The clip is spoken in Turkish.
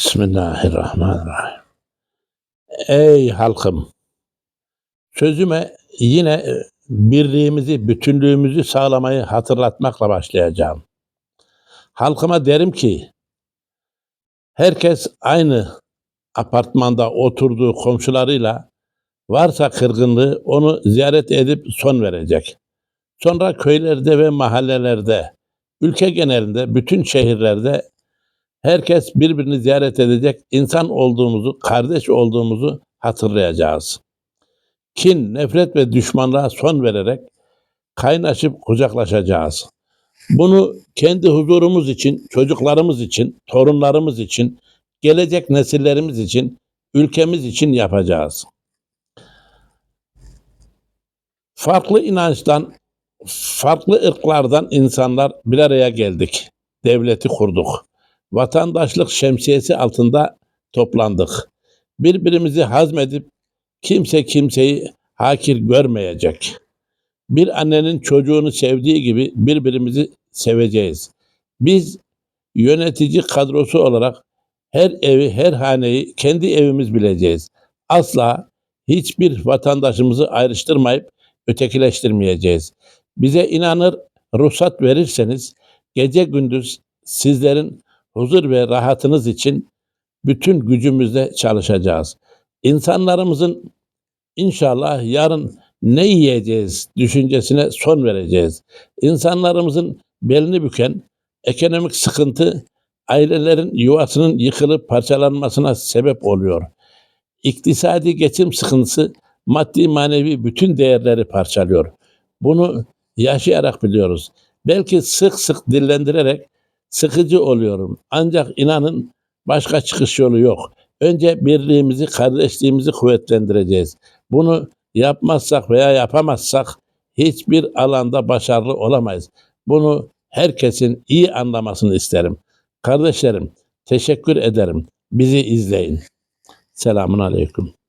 Bismillahirrahmanirrahim. Ey halkım! Sözüme yine e, birliğimizi, bütünlüğümüzü sağlamayı hatırlatmakla başlayacağım. Halkıma derim ki, herkes aynı apartmanda oturduğu komşularıyla varsa kırgınlığı onu ziyaret edip son verecek. Sonra köylerde ve mahallelerde, ülke genelinde, bütün şehirlerde herkes birbirini ziyaret edecek, insan olduğumuzu, kardeş olduğumuzu hatırlayacağız. Kin, nefret ve düşmanlığa son vererek kaynaşıp kucaklaşacağız. Bunu kendi huzurumuz için, çocuklarımız için, torunlarımız için, gelecek nesillerimiz için, ülkemiz için yapacağız. Farklı inançtan, farklı ırklardan insanlar bir araya geldik. Devleti kurduk. Vatandaşlık şemsiyesi altında toplandık. Birbirimizi hazmedip kimse kimseyi hakir görmeyecek. Bir annenin çocuğunu sevdiği gibi birbirimizi seveceğiz. Biz yönetici kadrosu olarak her evi, her haneyi kendi evimiz bileceğiz. Asla hiçbir vatandaşımızı ayrıştırmayıp ötekileştirmeyeceğiz. Bize inanır, ruhsat verirseniz gece gündüz sizlerin huzur ve rahatınız için bütün gücümüzle çalışacağız. İnsanlarımızın inşallah yarın ne yiyeceğiz düşüncesine son vereceğiz. İnsanlarımızın belini büken ekonomik sıkıntı ailelerin yuvasının yıkılıp parçalanmasına sebep oluyor. İktisadi geçim sıkıntısı maddi manevi bütün değerleri parçalıyor. Bunu yaşayarak biliyoruz. Belki sık sık dillendirerek sıkıcı oluyorum. Ancak inanın başka çıkış yolu yok. Önce birliğimizi, kardeşliğimizi kuvvetlendireceğiz. Bunu yapmazsak veya yapamazsak hiçbir alanda başarılı olamayız. Bunu herkesin iyi anlamasını isterim. Kardeşlerim, teşekkür ederim. Bizi izleyin. Selamun Aleyküm.